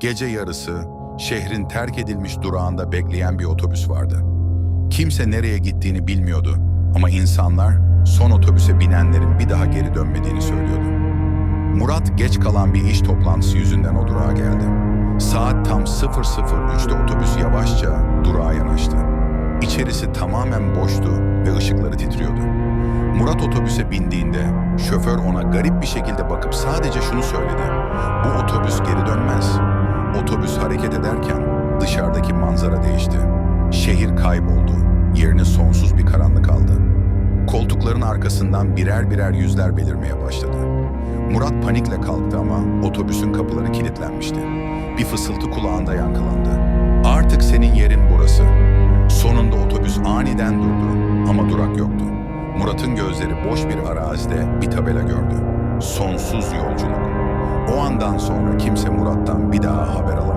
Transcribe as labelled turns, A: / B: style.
A: Gece yarısı şehrin terk edilmiş durağında bekleyen bir otobüs vardı. Kimse nereye gittiğini bilmiyordu ama insanlar son otobüse binenlerin bir daha geri dönmediğini söylüyordu. Murat geç kalan bir iş toplantısı yüzünden o durağa geldi. Saat tam 00.03'te otobüs yavaşça durağa yanaştı. İçerisi tamamen boştu ve ışıkları titriyordu. Murat otobüse bindiğinde şoför ona garip bir şekilde bakıp sadece şunu söyledi. Bu otobüs geri dönmez. Otobüs hareket ederken dışarıdaki manzara değişti. Şehir kayboldu. Yerine sonsuz bir karanlık aldı. Koltukların arkasından birer birer yüzler belirmeye başladı. Murat panikle kalktı ama otobüsün kapıları kilitlenmişti. Bir fısıltı kulağında yankılandı. Artık senin yerin burası. Sonunda otobüs aniden durdu ama durak yoktu. Murat'ın gözleri boş bir arazide bir tabela gördü. Sonsuz yolculuk. Andan sonra kimse Murat'tan bir daha haber alamadı.